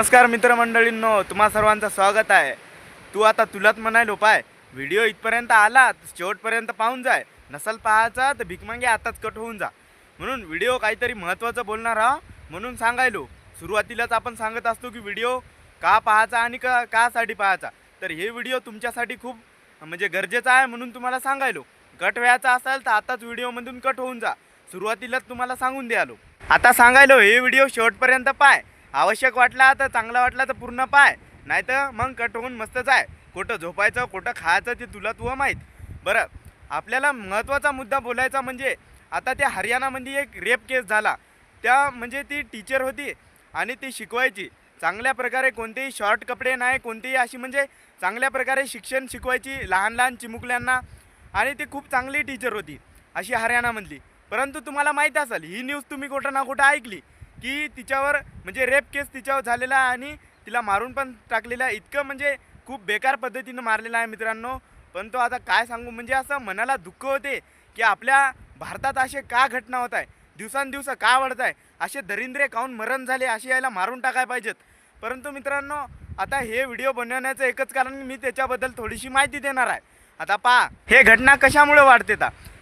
नमस्कार मित्रमंडळींनो तुम्हा सर्वांचं स्वागत आहे. तू आता तुलाच म्हणायलो पाय. व्हिडिओ इथपर्यंत आला तर शेवटपर्यंत पाहून जाय. नसल पाहायचा तर भिकमांगे आताच कट होऊन जा. म्हणून व्हिडिओ काहीतरी महत्त्वाचं बोलणार आहो म्हणून सांगायलो. सुरुवातीलाच आपण सांगत असतो की व्हिडिओ का पाहायचा आणि का कासाठी पाहायचा. तर हे व्हिडिओ तुमच्यासाठी खूप म्हणजे गरजेचा आहे म्हणून तुम्हाला सांगायलो. कट व्हायचा असेल तर आताच व्हिडिओमधून कट होऊन जा. सुरुवातीलाच तुम्हाला सांगून द्यालो आता सांगायलो हे व्हिडिओ शेवटपर्यंत पाय. आवश्यक वाटला तर चांगला वाटला तर पूर्ण पाय. नाही तर मग कट होऊन मस्तच आहे कुठं झोपायचं कुठं खायचं ते तुला तुला माहीत. बरं आपल्याला महत्त्वाचा मुद्दा बोलायचा म्हणजे आता त्या हरियाणामध्ये एक रेप केस झाला. त्या म्हणजे ती टीचर होती आणि ती शिकवायची. चांगल्या प्रकारे कोणतेही शॉर्ट कपडे नाही कोणतेही अशी म्हणजे चांगल्या प्रकारे शिक्षण शिकवायची लहान लहान चिमुकल्यांना. आणि ती खूप चांगली टीचर होती अशी हरियाणामधली. परंतु तुम्हाला माहीत असेल ही न्यूज तुम्ही कुठं ना कुठं ऐकली. की तिच्यावर म्हणजे रेप केस तिच्यावर झालेला आहे आणि तिला मारून पण टाकलेला आहे. इतकं म्हणजे खूप बेकार पद्धतीनं मारलेलं आहे मित्रांनो. पण तो आता काय सांगू? म्हणजे असं मनाला दुःख होते की आपल्या भारतात असे का घटना होत आहे? दिवसांदिवस का वाढत आहे? असे दरिंद्रे काहून मरण झाले? असे यायला मारून टाकाय पाहिजेत. परंतु मित्रांनो आता हे व्हिडिओ बनवण्याचं एकच कारण मी त्याच्याबद्दल थोडीशी माहिती देणार आहे. आता पहा हे घटना कशामुळे वाढते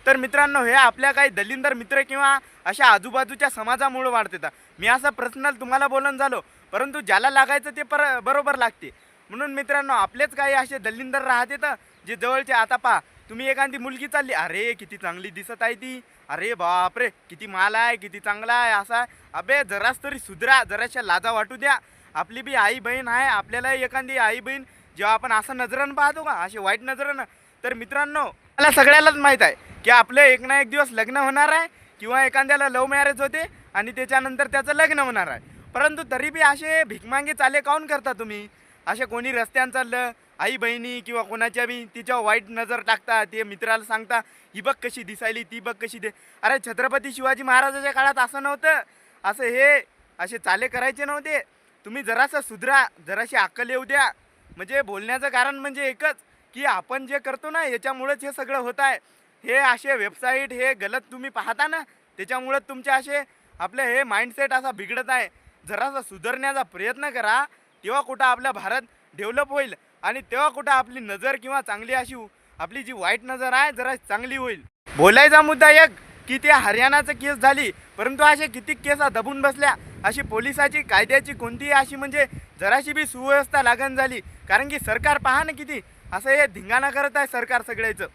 तर मित्रांनो हे आपल्या काही दलिंदर मित्र किंवा अशा आजूबाजूच्या समाजामुळे वाढते मी असं पर्सनल तुम्हाला बोलून झालो परंतु ज्याला लागायचं ते पर बरोबर लागते. म्हणून मित्रांनो आपलेच काही असे दलिंदर राहते तर जे जवळचे आता पहा तुम्ही एखादी मुलगी चालली अरे किती चांगली दिसत आहे ती. अरे बापरे किती माल आहे किती चांगला आहे असा आहे. अबे जरास तरी सुधरा जराशा लाजा वाटू द्या. आपली बी आई बहीण आहे आपल्याला एखादी आई बहीण जेव्हा आपण असं नजरानं पाहतो का असे वाईट नजरानं. तर मित्रांनो मला सगळ्यालाच माहीत आहे की आपलं एक ना एक दिवस लग्न होणार आहे. किंवा एखाद्याला लव्ह मॅरेज होते आणि त्याच्यानंतर त्याचं लग्न होणार आहे. परंतु तरी बी असे भिकमांगे चाले काऊन करता तुम्ही? असे कोणी रस्त्यानं चाललं आई बहिणी किंवा कोणाच्या बी तिच्यावर वाईट नजर टाकता ते मित्राला सांगता ही बघ कशी दिसायली ती बघ कशी दे अरे छत्रपती शिवाजी महाराजाच्या काळात असं नव्हतं. असं हे असे चाले करायचे नव्हते. तुम्ही जरासं सुधरा जराशी अक्कल येऊ द्या. म्हणजे बोलण्याचं कारण म्हणजे एकच की आपण जे करतो ना याच्यामुळेच हे सगळं होत आहे. हे असे वेबसाईट हे गलत तुम्ही पाहता ना त्याच्यामुळं तुमचे असे आपले हे माइंडसेट असा बिघडत आहे. जरासा सुधारण्याचा प्रयत्न करा तेव्हा कुठं आपला भारत डेव्हलप होईल आणि तेव्हा कुठं आपली नजर किंवा चांगली अशी आपली जी वाईट नजर आहे जरा चांगली होईल. बोलायचा मुद्दा एक की ते हरियाणाचं केस झाली परंतु असे किती केस दबून बसल्या अशी पोलिसाची कायद्याची कोणतीही अशी म्हणजे जराशी बी सुव्यवस्था लागण झाली कारण की सरकार पहा ना किती असं हे धिंगाणा करत आहे सरकार सगळ्याचं.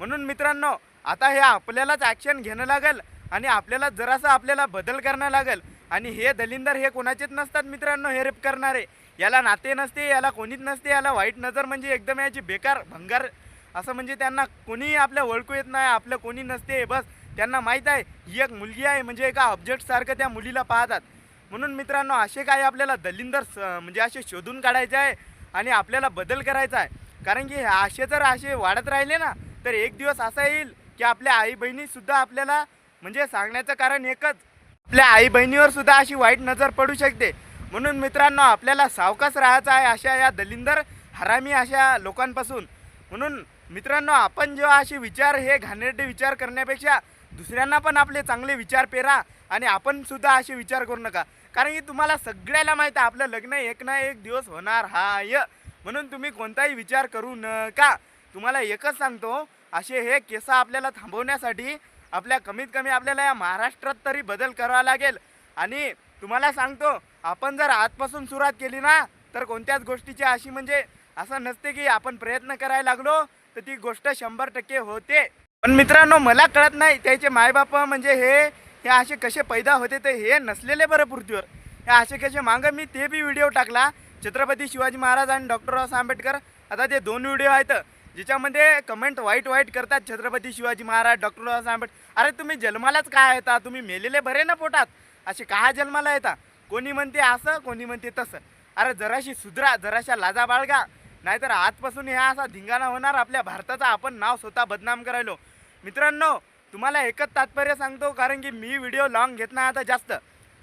म्हणून मित्रांनो आता हे आपल्यालाच ॲक्शन घेणं लागेल आणि आपल्याला जरासं आपल्याला बदल करणं लागेल. आणि हे दलिंदर हे कोणाचेच नसतात मित्रांनो हे रेप करणारे. याला नाते नसते याला कोणीच नसते याला वाईट नजर म्हणजे एकदम याची बेकार भंगार. असं म्हणजे त्यांना कोणीही आपल्या ओळखू येत नाही आपलं कोणी नसते बस. त्यांना माहीत आहे ही एक मुलगी आहे म्हणजे एका ऑब्जेक्टसारखं त्या मुलीला पाहतात. म्हणून मित्रांनो असे काही आपल्याला दलिंदर स म्हणजे असे शोधून काढायचे आहे आणि आपल्याला बदल करायचा आहे. कारण की हे असे जर असे वाढत राहिले ना तर एक दिवस असा येईल की आपल्या आई बहिणीसुद्धा आपल्याला म्हणजे सांगण्याचं कारण एकच आपल्या आई बहिणीवर सुद्धा अशी वाईट नजर पडू शकते. म्हणून मित्रांनो आपल्याला सावकाश राहायचं आहे अशा या दलिंदर हरामी अशा लोकांपासून. म्हणून मित्रांनो आपण जेव्हा असे विचार हे घाणेरडे विचार करण्यापेक्षा दुसऱ्यांना पण आपले चांगले विचार पेरा आणि आपण सुद्धा असे विचार करू नका. कारण की तुम्हाला सगळ्याला माहीत आहे आपलं लग्न एक ना एक दिवस होणार हाय. म्हणून तुम्ही कोणताही विचार करू नका. तुम्हाला एकच सांगतो असे हे केस आपल्याला थांबवण्यासाठी आपल्या कमीत कमी आपल्याला या महाराष्ट्रात तरी बदल करावा लागेल. आणि तुम्हाला सांगतो आपण जर आजपासून सुरुवात केली ना तर कोणत्याच गोष्टीची अशी म्हणजे असं नसते की आपण प्रयत्न करायला लागलो तर ती गोष्ट शंभर टक्के होते. पण मित्रांनो मला कळत नाही त्याचे मायबाप म्हणजे हे हे असे कसे पैदा होते ते हे नसलेले बरं पृथ्वीवर. हे असे कसे मागं मी ते बी व्हिडिओ टाकला छत्रपती शिवाजी महाराज आणि डॉक्टर बाबासाहेब आंबेडकर. आता ते दोन व्हिडिओ आहेत. ज्याच्यामध्ये कमेंट वाईट वाईट करतात छत्रपती शिवाजी महाराज डॉक्टर बाबासाहेब आंबेडकर अरे तुम्ही जन्मालाच काय येता? तुम्ही मेलेले बरे ना पोटात. असे का जन्माला येता? कोणी म्हणते असं कोणी म्हणते तसं. अरे जराशी सुधरा जराशा लाजा बाळगा. नाहीतर आजपासून ह्या असा धिंगाणा होणार. आपल्या भारताचा आपण नाव स्वतः बदनाम करायलो. मित्रांनो तुम्हाला एकच तात्पर्य सांगतो कारण की मी व्हिडिओ लॉंग घेत नाही आता जास्त.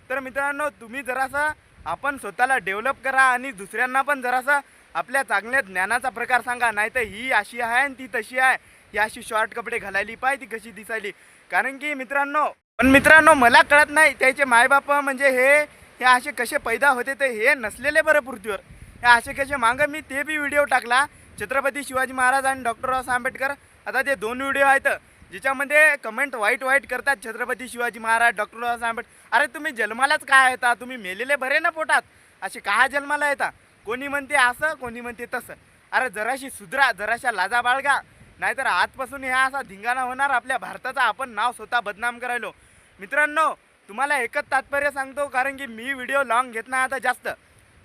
तर मित्रांनो तुम्ही जरासा आपण स्वतःला डेव्हलप करा आणि दुसऱ्यांना पण जरासा आपल्या चांगल्या ज्ञानाचा प्रकार सांगा नाही तर ही अशी आहे आणि ती तशी आहे. ही अशी शॉर्ट कपडे घालायली पाहिजे ती कशी दिसायली. कारण की मित्रांनो पण मित्रांनो मला कळत नाही त्याचे मायबाप म्हणजे हे हे असे कसे पैदा होते ते हे नसलेले बरं पृथ्वीवर. हे असे कसे मागं मी ते बी व्हिडिओ टाकला. छत्रपती शिवाजी महाराज आणि डॉक्टर बाबासाहेब आंबेडकर. आता ते दोन व्हिडिओ आहेत ज्याच्यामध्ये कमेंट वाईट वाईट करतात छत्रपती शिवाजी महाराज डॉक्टर बाबासाहेब आंबेडकर. अरे तुम्ही जन्मालाच काय येता? तुम्ही मेलेले बरे ना पोटात. असे का जन्माला येता? कोणी म्हणते असं कोणी म्हणते तसं. अरे जराशी सुधरा जराशा लाजा बाळगा. नाहीतर आजपासून ह्या असा धिंगाणा होणार आपल्या भारताचा. आपण नाव स्वतः बदनाम करायलो. मित्रांनो तुम्हाला एकच तात्पर्य सांगतो कारण की मी व्हिडिओ लॉंग घेत नाही आता जास्त.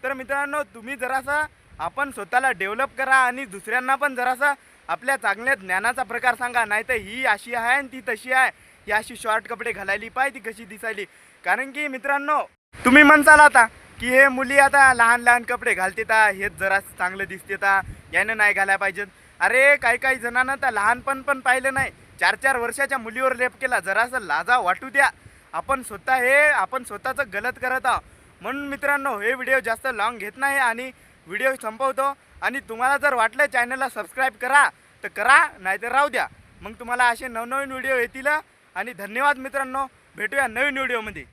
तर मित्रांनो तुम्ही जरासा आपण स्वतःला डेव्हलप करा आणि दुसऱ्यांना पण जरासा आपल्या चांगल्या ज्ञानाचा प्रकार सांगा. नाही तर ही अशी आहे आणि ती तशी आहे. ही अशी शॉर्ट कपडे घालायली पाहिजे ती कशी दिसायली. कारण की मित्रांनो तुम्ही म्हणसाल आता की हे मुली आता लहान लहान कपडे घालते ता हेच जरा चांगलं दिसते ता यानं नाही घालायला पाहिजेत. अरे काही काही जणांना तर लहानपण पण पाहिलं नाही. चार चार वर्षाच्या मुलीवर लेप केला जरासं लाजा वाटू द्या. आपण स्वतः हे आपण स्वतःचं गलत करत आहोत. म्हणून मित्रांनो हे व्हिडिओ जास्त लॉंग घेत नाही आणि व्हिडिओ संपवतो. आणि तुम्हाला जर वाटलं चॅनलला सबस्क्राईब करा तर करा नाहीतर राहू द्या. मग तुम्हाला असे नवनवीन व्हिडिओ येतील आणि धन्यवाद मित्रांनो. भेटूया नवीन व्हिडिओमध्ये.